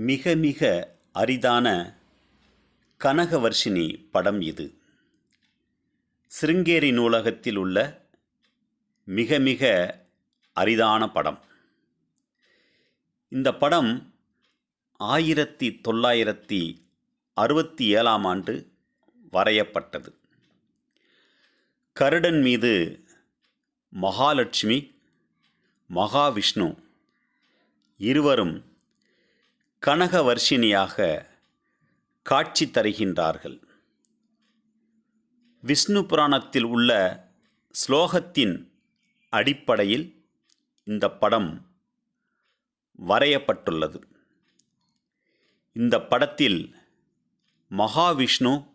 மிக மிக அரிதான கனகவர்ஷினி படம் இது. சிருங்கேரி நூலகத்தில் உள்ள மிக மிக அரிதான படம். இந்த படம் ஆயிரத்தி தொள்ளாயிரத்தி அறுபத்தி ஏழாம் ஆண்டு வரையப்பட்டது. கருடன் மீது மகாலட்சுமி மகாவிஷ்ணு இருவரும் கனகவர்ஷினியாக காட்சி தருகின்றார்கள். விஷ்ணு புராணத்தில் உள்ள ஸ்லோகத்தின் அடிப்படையில் இந்த படம் வரையப்பட்டுள்ளது. இந்த படத்தில் மகாவிஷ்ணு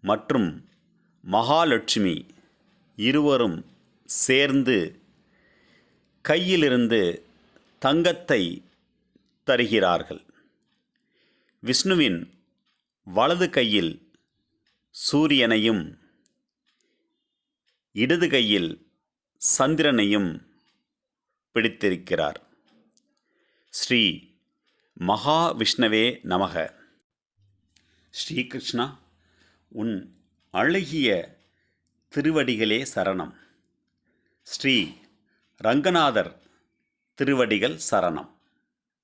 மற்றும் மகாலட்சுமி இருவரும் சேர்ந்து கையிலிருந்து தங்கத்தை தருகிறார்கள். விஷ்ணுவின் வலது கையில் சூரியனையும் இடது கையில் சந்திரனையும் பிடித்திருக்கிறார். ஸ்ரீ மகாவிஷ்ணவே நமக. ஸ்ரீகிருஷ்ணா உன் அழகிய திருவடிகளே சரணம். ஸ்ரீ ரங்கநாதர் திருவடிகள் சரணம்.